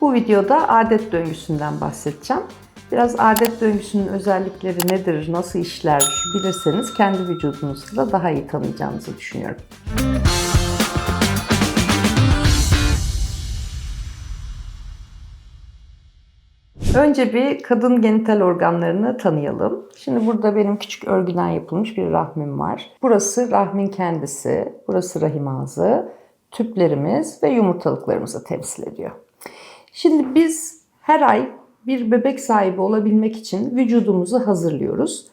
Bu videoda adet döngüsünden bahsedeceğim. Biraz adet döngüsünün özellikleri nedir, nasıl işler bilirseniz kendi vücudunuzu da daha iyi tanıyacağınızı düşünüyorum. Önce bir kadın genital organlarını tanıyalım. Şimdi burada benim küçük örgüden yapılmış bir rahmim var. Burası rahmin kendisi, burası rahim ağzı, tüplerimiz ve yumurtalıklarımızı temsil ediyor. Şimdi biz her ay bir bebek sahibi olabilmek için vücudumuzu hazırlıyoruz.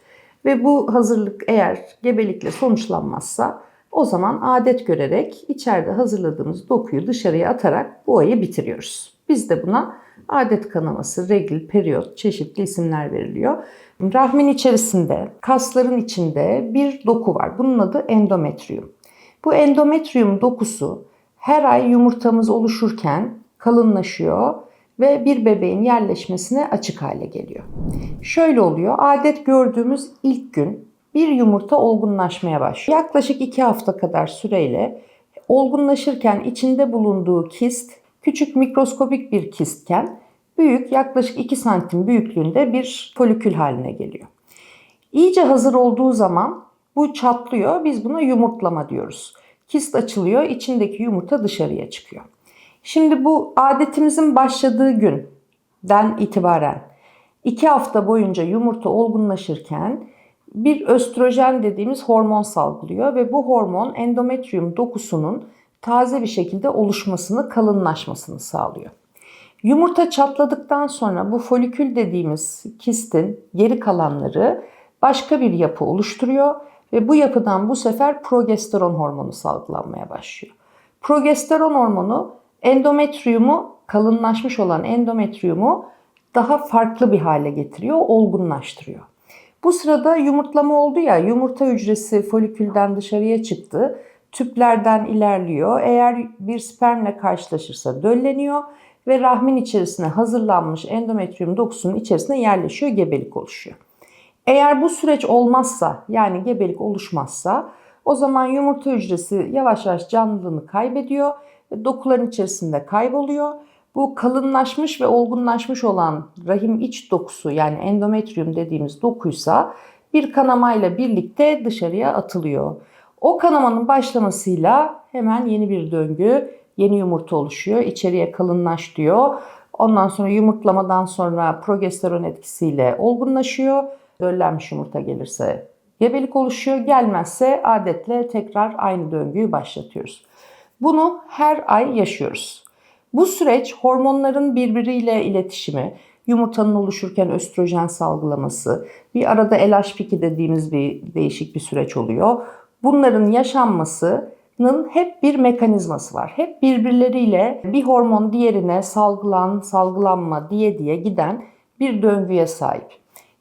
Ve bu hazırlık eğer gebelikle sonuçlanmazsa o zaman adet görerek içeride hazırladığımız dokuyu dışarıya atarak bu ayı bitiriyoruz. Biz de buna adet kanaması, regl, periyot çeşitli isimler veriliyor. Rahmin içerisinde, kasların içinde bir doku var. Bunun adı endometrium. Bu endometrium dokusu her ay yumurtamız oluşurken kalınlaşıyor ve bir bebeğin yerleşmesine açık hale geliyor. Şöyle oluyor, adet gördüğümüz ilk gün bir yumurta olgunlaşmaya başlıyor. Yaklaşık iki hafta kadar süreyle olgunlaşırken içinde bulunduğu kist küçük mikroskopik bir kistken büyük yaklaşık 2 santim büyüklüğünde bir folikül haline geliyor. İyice hazır olduğu zaman bu çatlıyor. Biz buna yumurtlama diyoruz. Kist açılıyor, içindeki yumurta dışarıya çıkıyor. Şimdi bu adetimizin başladığı günden itibaren 2 hafta boyunca yumurta olgunlaşırken bir östrojen dediğimiz hormon salgılıyor ve bu hormon endometrium dokusunun taze bir şekilde oluşmasını, kalınlaşmasını sağlıyor. Yumurta çatladıktan sonra bu folikül dediğimiz kistin geri kalanları başka bir yapı oluşturuyor ve bu yapıdan bu sefer progesteron hormonu salgılanmaya başlıyor. Progesteron hormonu endometriyumu, kalınlaşmış olan endometriyumu daha farklı bir hale getiriyor, olgunlaştırıyor. Bu sırada yumurtlama oldu ya, yumurta hücresi folikülden dışarıya çıktı tüplerden ilerliyor. Eğer bir spermle karşılaşırsa dölleniyor ve rahmin içerisine hazırlanmış endometrium dokusunun içerisine yerleşiyor, gebelik oluşuyor. Eğer bu süreç olmazsa yani gebelik oluşmazsa o zaman yumurta hücresi yavaş yavaş canlılığını kaybediyor dokuların içerisinde kayboluyor. Bu kalınlaşmış ve olgunlaşmış olan rahim iç dokusu yani endometrium dediğimiz dokuysa bir kanamayla birlikte dışarıya atılıyor. O kanamanın başlamasıyla hemen yeni bir döngü, yeni yumurta oluşuyor. İçeriye kalınlaş diyor. Ondan sonra yumurtlamadan sonra progesteron etkisiyle olgunlaşıyor. Döllenmiş yumurta gelirse gebelik oluşuyor. Gelmezse adetle tekrar aynı döngüyü başlatıyoruz. Bunu her ay yaşıyoruz. Bu süreç hormonların birbiriyle iletişimi, yumurtanın oluşurken östrojen salgılaması, bir arada LH2 dediğimiz bir değişik bir süreç oluyor bunların yaşanmasının hep bir mekanizması var. Hep birbirleriyle bir hormon diğerine salgılan, salgılanma diye diye giden bir döngüye sahip.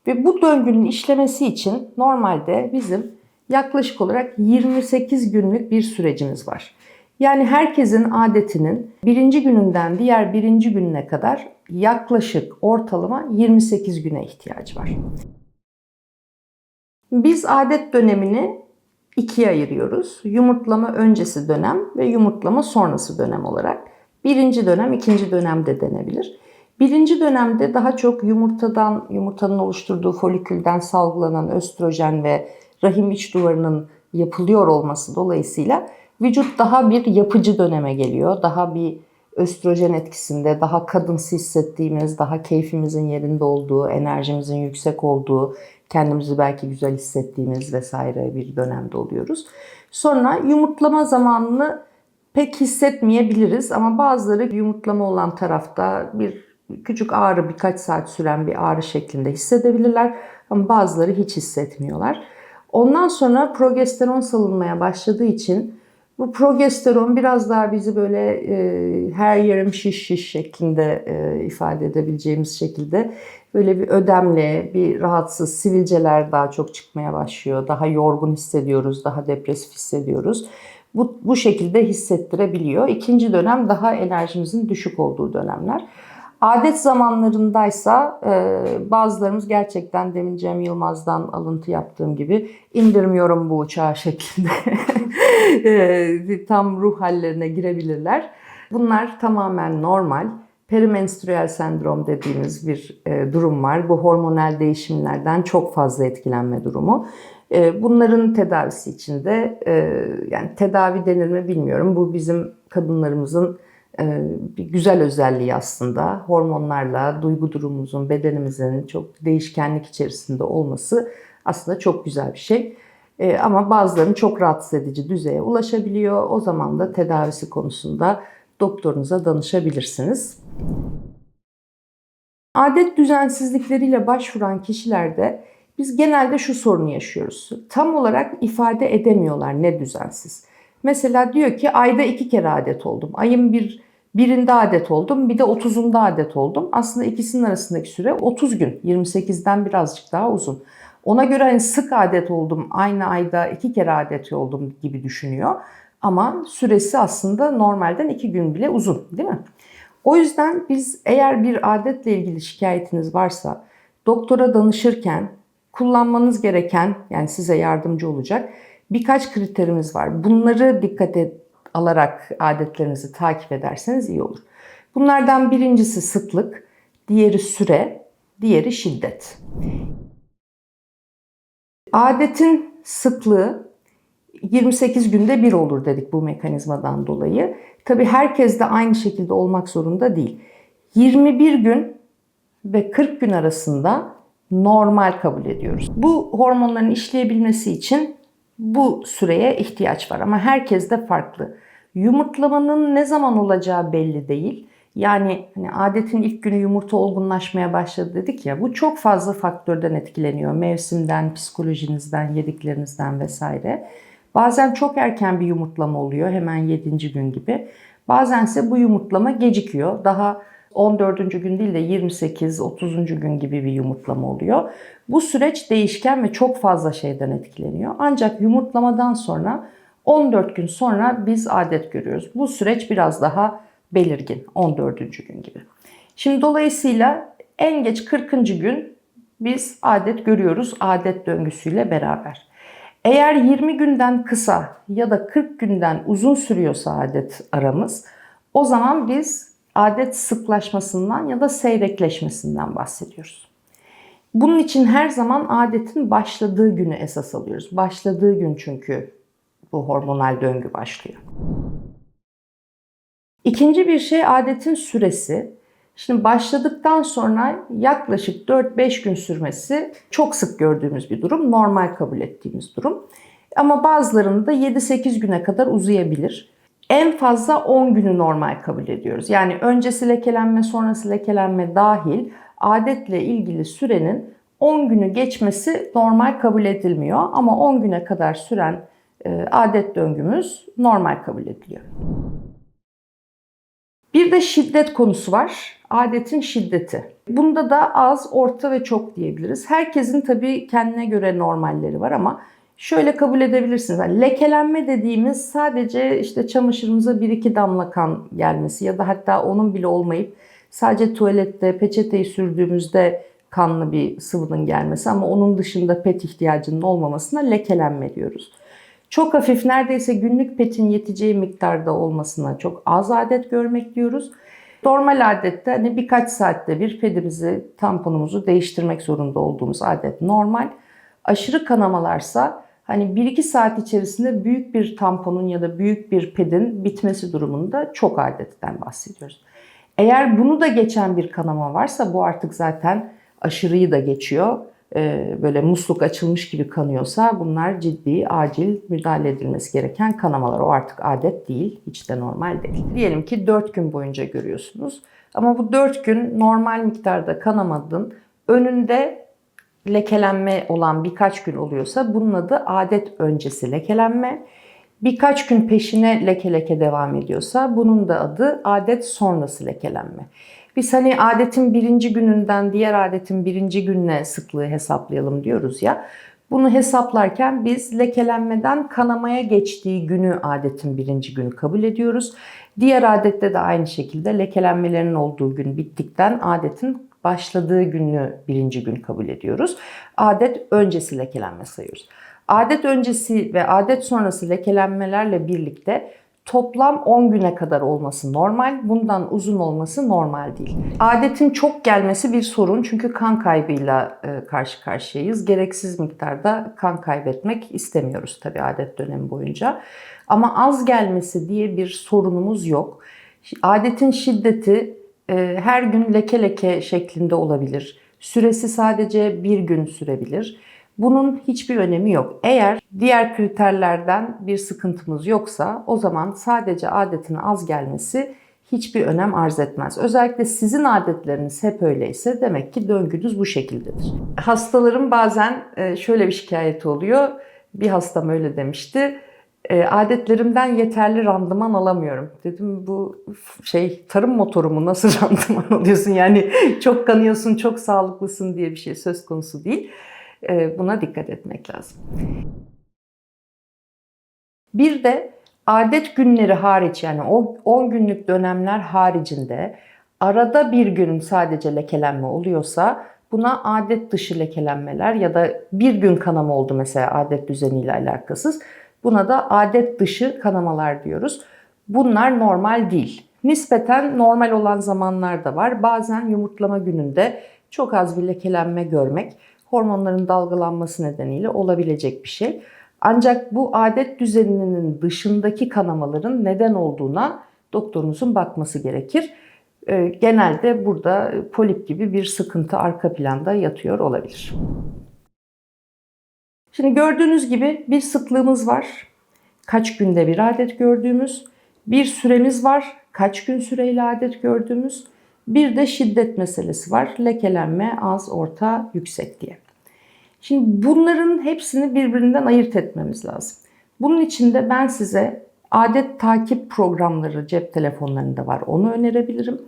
Ve bu döngünün işlemesi için normalde bizim yaklaşık olarak 28 günlük bir sürecimiz var. Yani herkesin adetinin birinci gününden diğer birinci gününe kadar yaklaşık ortalama 28 güne ihtiyacı var. Biz adet dönemini ikiye ayırıyoruz. Yumurtlama öncesi dönem ve yumurtlama sonrası dönem olarak. Birinci dönem, ikinci dönem de denebilir. Birinci dönemde daha çok yumurtadan, yumurtanın oluşturduğu folikülden salgılanan östrojen ve rahim iç duvarının yapılıyor olması dolayısıyla vücut daha bir yapıcı döneme geliyor. Daha bir östrojen etkisinde, daha kadınsı hissettiğimiz, daha keyfimizin yerinde olduğu, enerjimizin yüksek olduğu, kendimizi belki güzel hissettiğimiz vesaire bir dönemde oluyoruz. Sonra yumurtlama zamanını pek hissetmeyebiliriz ama bazıları yumurtlama olan tarafta bir küçük ağrı birkaç saat süren bir ağrı şeklinde hissedebilirler ama bazıları hiç hissetmiyorlar. Ondan sonra progesteron salınmaya başladığı için bu progesteron biraz daha bizi böyle e, her yerim şiş şiş şeklinde e, ifade edebileceğimiz şekilde böyle bir ödemle, bir rahatsız sivilceler daha çok çıkmaya başlıyor. Daha yorgun hissediyoruz, daha depresif hissediyoruz. Bu, bu şekilde hissettirebiliyor. İkinci dönem daha enerjimizin düşük olduğu dönemler. Adet zamanlarındaysa e, bazılarımız gerçekten demin Cem Yılmaz'dan alıntı yaptığım gibi indirmiyorum bu uçağı şeklinde e, tam ruh hallerine girebilirler. Bunlar tamamen normal. perimenstrüel sendrom dediğimiz bir e, durum var. Bu hormonal değişimlerden çok fazla etkilenme durumu. E, bunların tedavisi için de e, yani tedavi denir mi bilmiyorum. Bu bizim kadınlarımızın bir güzel özelliği aslında. Hormonlarla duygu durumumuzun, bedenimizin çok değişkenlik içerisinde olması aslında çok güzel bir şey. E, ama bazılarının çok rahatsız edici düzeye ulaşabiliyor. O zaman da tedavisi konusunda doktorunuza danışabilirsiniz. Adet düzensizlikleriyle başvuran kişilerde biz genelde şu sorunu yaşıyoruz. Tam olarak ifade edemiyorlar ne düzensiz. Mesela diyor ki ayda iki kere adet oldum. Ayın bir birinde adet oldum, bir de 30'unda adet oldum. Aslında ikisinin arasındaki süre 30 gün. 28'den birazcık daha uzun. Ona göre hani sık adet oldum, aynı ayda iki kere adet oldum gibi düşünüyor. Ama süresi aslında normalden iki gün bile uzun değil mi? O yüzden biz eğer bir adetle ilgili şikayetiniz varsa doktora danışırken kullanmanız gereken yani size yardımcı olacak birkaç kriterimiz var. Bunları dikkate alarak adetlerinizi takip ederseniz iyi olur. Bunlardan birincisi sıklık, diğeri süre, diğeri şiddet. Adetin sıklığı 28 günde bir olur dedik bu mekanizmadan dolayı. Tabii herkes de aynı şekilde olmak zorunda değil. 21 gün ve 40 gün arasında normal kabul ediyoruz. Bu hormonların işleyebilmesi için bu süreye ihtiyaç var ama herkes de farklı. Yumurtlamanın ne zaman olacağı belli değil. Yani hani adetin ilk günü yumurta olgunlaşmaya başladı dedik ya bu çok fazla faktörden etkileniyor. Mevsimden, psikolojinizden, yediklerinizden vesaire. Bazen çok erken bir yumurtlama oluyor hemen 7. gün gibi. Bazen ise bu yumurtlama gecikiyor. Daha 14. gün değil de 28, 30. gün gibi bir yumurtlama oluyor. Bu süreç değişken ve çok fazla şeyden etkileniyor. Ancak yumurtlamadan sonra 14 gün sonra biz adet görüyoruz. Bu süreç biraz daha belirgin 14. gün gibi. Şimdi dolayısıyla en geç 40. gün biz adet görüyoruz adet döngüsüyle beraber. Eğer 20 günden kısa ya da 40 günden uzun sürüyorsa adet aramız o zaman biz adet sıklaşmasından ya da seyrekleşmesinden bahsediyoruz. Bunun için her zaman adetin başladığı günü esas alıyoruz. Başladığı gün çünkü bu hormonal döngü başlıyor. İkinci bir şey adetin süresi. Şimdi başladıktan sonra yaklaşık 4-5 gün sürmesi çok sık gördüğümüz bir durum. Normal kabul ettiğimiz durum. Ama bazılarında 7-8 güne kadar uzayabilir. En fazla 10 günü normal kabul ediyoruz. Yani öncesi lekelenme, sonrası lekelenme dahil adetle ilgili sürenin 10 günü geçmesi normal kabul edilmiyor. Ama 10 güne kadar süren e, adet döngümüz normal kabul ediliyor. Bir de şiddet konusu var. Adetin şiddeti. Bunda da az, orta ve çok diyebiliriz. Herkesin tabii kendine göre normalleri var ama şöyle kabul edebilirsiniz. Yani lekelenme dediğimiz sadece işte çamaşırımıza bir iki damla kan gelmesi ya da hatta onun bile olmayıp sadece tuvalette peçeteyi sürdüğümüzde kanlı bir sıvının gelmesi ama onun dışında pet ihtiyacının olmamasına lekelenme diyoruz. Çok hafif neredeyse günlük petin yeteceği miktarda olmasına çok az adet görmek diyoruz. Normal adette hani birkaç saatte bir pedimizi, tamponumuzu değiştirmek zorunda olduğumuz adet normal. Aşırı kanamalarsa hani 1-2 saat içerisinde büyük bir tamponun ya da büyük bir pedin bitmesi durumunda çok adetten bahsediyoruz. Eğer bunu da geçen bir kanama varsa bu artık zaten aşırıyı da geçiyor e, böyle musluk açılmış gibi kanıyorsa bunlar ciddi, acil müdahale edilmesi gereken kanamalar. O artık adet değil, hiç de normal değil. Diyelim ki 4 gün boyunca görüyorsunuz. Ama bu 4 gün normal miktarda kanamadın. Önünde lekelenme olan birkaç gün oluyorsa bunun adı adet öncesi lekelenme. Birkaç gün peşine leke leke devam ediyorsa bunun da adı adet sonrası lekelenme. Biz hani adetin birinci gününden diğer adetin birinci gününe sıklığı hesaplayalım diyoruz ya. Bunu hesaplarken biz lekelenmeden kanamaya geçtiği günü adetin birinci günü kabul ediyoruz. Diğer adette de aynı şekilde lekelenmelerin olduğu gün bittikten adetin başladığı günü birinci gün kabul ediyoruz. Adet öncesi lekelenme sayıyoruz. Adet öncesi ve adet sonrası lekelenmelerle birlikte Toplam 10 güne kadar olması normal, bundan uzun olması normal değil. Adetin çok gelmesi bir sorun çünkü kan kaybıyla e, karşı karşıyayız. Gereksiz miktarda kan kaybetmek istemiyoruz tabii adet dönemi boyunca. Ama az gelmesi diye bir sorunumuz yok. Adetin şiddeti her gün leke leke şeklinde olabilir. Süresi sadece bir gün sürebilir. Bunun hiçbir önemi yok. Eğer diğer kriterlerden bir sıkıntımız yoksa o zaman sadece adetin az gelmesi hiçbir önem arz etmez. Özellikle sizin adetleriniz hep öyleyse demek ki döngünüz bu şekildedir. Hastalarım bazen e, şöyle bir şikayeti oluyor. Bir hastam öyle demişti. E, adetlerimden yeterli randıman alamıyorum. Dedim bu şey tarım motoru mu nasıl randıman alıyorsun? Yani çok kanıyorsun, çok sağlıklısın diye bir şey söz konusu değil. E, buna dikkat etmek lazım. Bir de adet günleri hariç yani o 10 günlük dönemler haricinde arada bir gün sadece lekelenme oluyorsa buna adet dışı lekelenmeler ya da bir gün kanama oldu mesela adet düzeniyle alakasız. Buna da adet dışı kanamalar diyoruz. Bunlar normal değil. Nispeten normal olan zamanlar da var. Bazen yumurtlama gününde çok az bir lekelenme görmek hormonların dalgalanması nedeniyle olabilecek bir şey. Ancak bu adet düzeninin dışındaki kanamaların neden olduğuna doktorunuzun bakması gerekir. Ee, genelde burada polip gibi bir sıkıntı arka planda yatıyor olabilir. Şimdi gördüğünüz gibi bir sıklığımız var. Kaç günde bir adet gördüğümüz. Bir süremiz var. Kaç gün süreyle adet gördüğümüz. Bir de şiddet meselesi var. Lekelenme az, orta, yüksek diye. Şimdi bunların hepsini birbirinden ayırt etmemiz lazım. Bunun için de ben size adet takip programları cep telefonlarında var. Onu önerebilirim.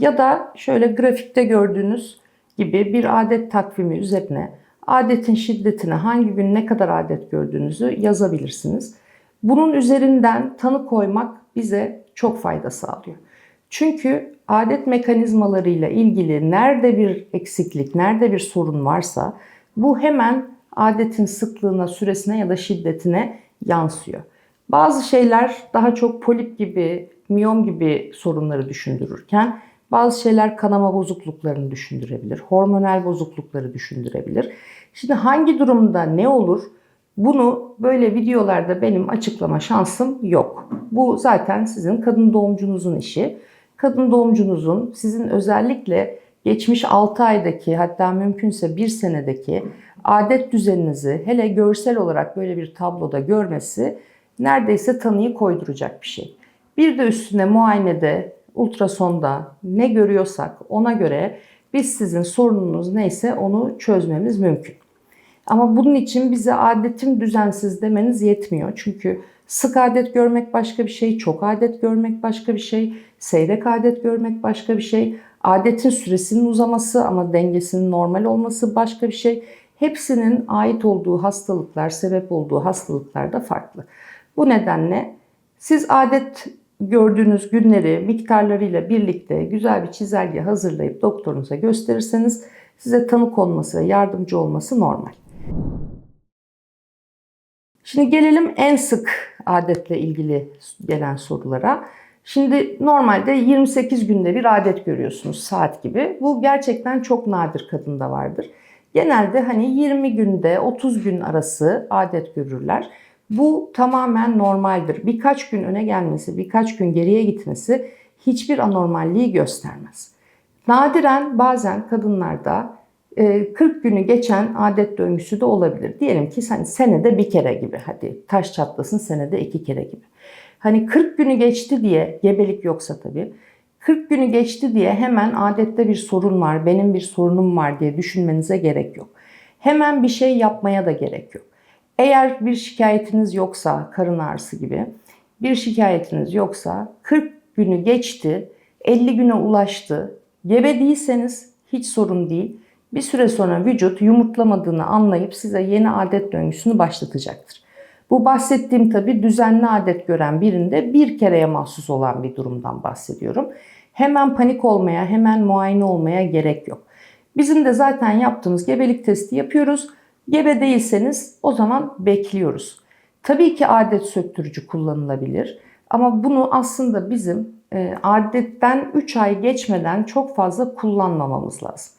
Ya da şöyle grafikte gördüğünüz gibi bir adet takvimi üzerine adetin şiddetine hangi gün ne kadar adet gördüğünüzü yazabilirsiniz. Bunun üzerinden tanı koymak bize çok fayda sağlıyor. Çünkü adet mekanizmalarıyla ilgili nerede bir eksiklik, nerede bir sorun varsa bu hemen adetin sıklığına, süresine ya da şiddetine yansıyor. Bazı şeyler daha çok polip gibi, miyom gibi sorunları düşündürürken bazı şeyler kanama bozukluklarını düşündürebilir, hormonal bozuklukları düşündürebilir. Şimdi hangi durumda ne olur? Bunu böyle videolarda benim açıklama şansım yok. Bu zaten sizin kadın doğumcunuzun işi. Kadın doğumcunuzun sizin özellikle geçmiş 6 aydaki hatta mümkünse 1 senedeki adet düzeninizi hele görsel olarak böyle bir tabloda görmesi neredeyse tanıyı koyduracak bir şey. Bir de üstüne muayenede, ultrasonda ne görüyorsak ona göre biz sizin sorununuz neyse onu çözmemiz mümkün. Ama bunun için bize adetim düzensiz demeniz yetmiyor. Çünkü sık adet görmek başka bir şey, çok adet görmek başka bir şey, seyrek adet görmek başka bir şey, adetin süresinin uzaması ama dengesinin normal olması başka bir şey. Hepsinin ait olduğu hastalıklar, sebep olduğu hastalıklar da farklı. Bu nedenle siz adet gördüğünüz günleri miktarlarıyla birlikte güzel bir çizelge hazırlayıp doktorunuza gösterirseniz size tanı konması ve yardımcı olması normal. Şimdi gelelim en sık adetle ilgili gelen sorulara. Şimdi normalde 28 günde bir adet görüyorsunuz saat gibi. Bu gerçekten çok nadir kadında vardır. Genelde hani 20 günde 30 gün arası adet görürler. Bu tamamen normaldir. Birkaç gün öne gelmesi, birkaç gün geriye gitmesi hiçbir anormalliği göstermez. Nadiren bazen kadınlarda 40 e, günü geçen adet döngüsü de olabilir. Diyelim ki hani senede bir kere gibi hadi taş çatlasın senede iki kere gibi. Hani 40 günü geçti diye gebelik yoksa tabii 40 günü geçti diye hemen adette bir sorun var, benim bir sorunum var diye düşünmenize gerek yok. Hemen bir şey yapmaya da gerek yok. Eğer bir şikayetiniz yoksa, karın ağrısı gibi bir şikayetiniz yoksa 40 günü geçti, 50 güne ulaştı. Gebe değilseniz hiç sorun değil. Bir süre sonra vücut yumurtlamadığını anlayıp size yeni adet döngüsünü başlatacaktır. Bu bahsettiğim tabi düzenli adet gören birinde bir kereye mahsus olan bir durumdan bahsediyorum. Hemen panik olmaya, hemen muayene olmaya gerek yok. Bizim de zaten yaptığımız gebelik testi yapıyoruz. Gebe değilseniz o zaman bekliyoruz. Tabii ki adet söktürücü kullanılabilir. Ama bunu aslında bizim e, adetten 3 ay geçmeden çok fazla kullanmamamız lazım.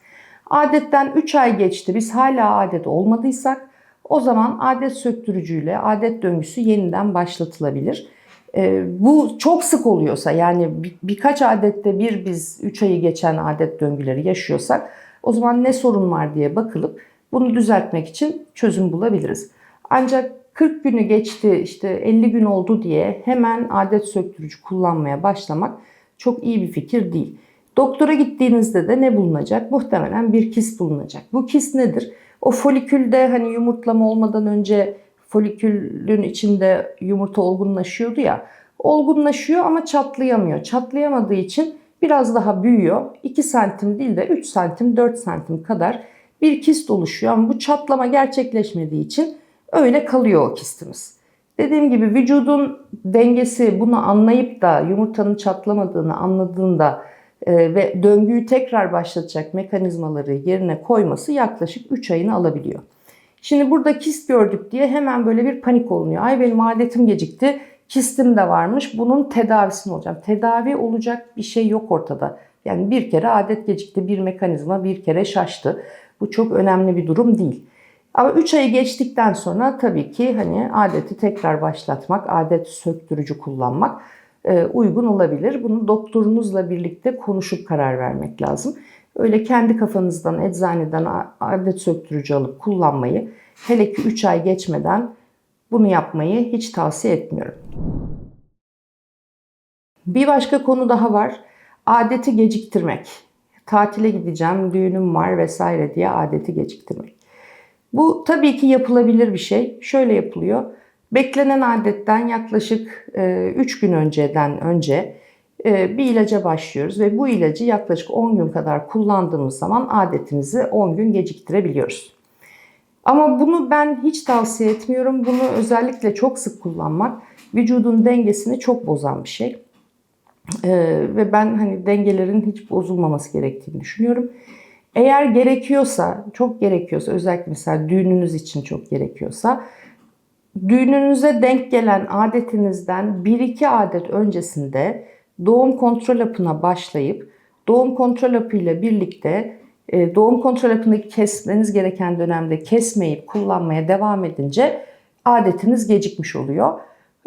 Adetten 3 ay geçti biz hala adet olmadıysak o zaman adet söktürücüyle adet döngüsü yeniden başlatılabilir. E, bu çok sık oluyorsa yani bir, birkaç adette bir biz 3 ayı geçen adet döngüleri yaşıyorsak o zaman ne sorun var diye bakılıp bunu düzeltmek için çözüm bulabiliriz. Ancak 40 günü geçti işte 50 gün oldu diye hemen adet söktürücü kullanmaya başlamak çok iyi bir fikir değil. Doktora gittiğinizde de ne bulunacak? Muhtemelen bir kist bulunacak. Bu kist nedir? O folikülde hani yumurtlama olmadan önce folikülün içinde yumurta olgunlaşıyordu ya. Olgunlaşıyor ama çatlayamıyor. Çatlayamadığı için biraz daha büyüyor. 2 santim değil de 3 santim 4 santim kadar bir kist oluşuyor. Ama bu çatlama gerçekleşmediği için öyle kalıyor o kistimiz. Dediğim gibi vücudun dengesi bunu anlayıp da yumurtanın çatlamadığını anladığında e, ve döngüyü tekrar başlatacak mekanizmaları yerine koyması yaklaşık 3 ayını alabiliyor. Şimdi burada kist gördük diye hemen böyle bir panik olunuyor. Ay benim adetim gecikti, kistim de varmış. Bunun tedavisini olacağım. Tedavi olacak bir şey yok ortada. Yani bir kere adet gecikti, bir mekanizma bir kere şaştı. Bu çok önemli bir durum değil. Ama 3 ayı geçtikten sonra tabii ki hani adeti tekrar başlatmak, adet söktürücü kullanmak e, uygun olabilir. Bunu doktorunuzla birlikte konuşup karar vermek lazım. Öyle kendi kafanızdan eczaneden adet söktürücü alıp kullanmayı hele ki 3 ay geçmeden bunu yapmayı hiç tavsiye etmiyorum. Bir başka konu daha var. Adeti geciktirmek. Tatile gideceğim, düğünüm var vesaire diye adeti geciktirmek. Bu tabii ki yapılabilir bir şey. Şöyle yapılıyor. Beklenen adetten yaklaşık 3 e, gün önceden önce e, bir ilaca başlıyoruz ve bu ilacı yaklaşık 10 gün kadar kullandığımız zaman adetimizi 10 gün geciktirebiliyoruz. Ama bunu ben hiç tavsiye etmiyorum. Bunu özellikle çok sık kullanmak vücudun dengesini çok bozan bir şey. Ee, ve ben hani dengelerin hiç bozulmaması gerektiğini düşünüyorum. Eğer gerekiyorsa, çok gerekiyorsa, özellikle mesela düğününüz için çok gerekiyorsa, düğününüze denk gelen adetinizden 1-2 adet öncesinde doğum kontrol hapına başlayıp doğum kontrol hapıyla birlikte e, doğum kontrol hapını kesmeniz gereken dönemde kesmeyip kullanmaya devam edince adetiniz gecikmiş oluyor.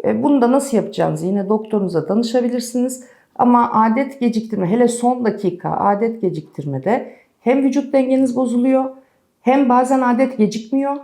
E, bunu da nasıl yapacağınızı yine doktorunuza danışabilirsiniz. Ama adet geciktirme hele son dakika adet geciktirmede hem vücut dengeniz bozuluyor hem bazen adet gecikmiyor.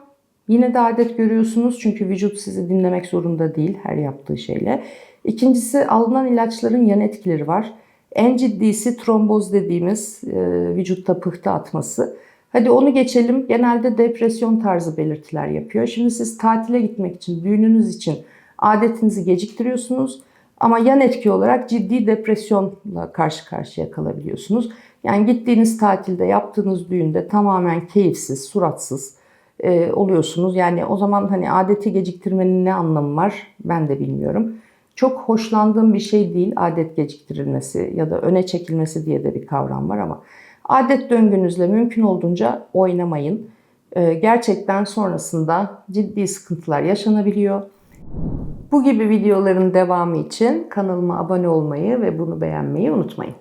Yine de adet görüyorsunuz çünkü vücut sizi dinlemek zorunda değil her yaptığı şeyle. İkincisi alınan ilaçların yan etkileri var. En ciddisi tromboz dediğimiz e, vücutta pıhtı atması. Hadi onu geçelim. Genelde depresyon tarzı belirtiler yapıyor. Şimdi siz tatile gitmek için, düğününüz için adetinizi geciktiriyorsunuz. Ama yan etki olarak ciddi depresyonla karşı karşıya kalabiliyorsunuz. Yani gittiğiniz tatilde, yaptığınız düğünde tamamen keyifsiz, suratsız e, oluyorsunuz. Yani o zaman hani adeti geciktirmenin ne anlamı var ben de bilmiyorum. Çok hoşlandığım bir şey değil adet geciktirilmesi ya da öne çekilmesi diye de bir kavram var ama adet döngünüzle mümkün olduğunca oynamayın. E, gerçekten sonrasında ciddi sıkıntılar yaşanabiliyor. Bu gibi videoların devamı için kanalıma abone olmayı ve bunu beğenmeyi unutmayın.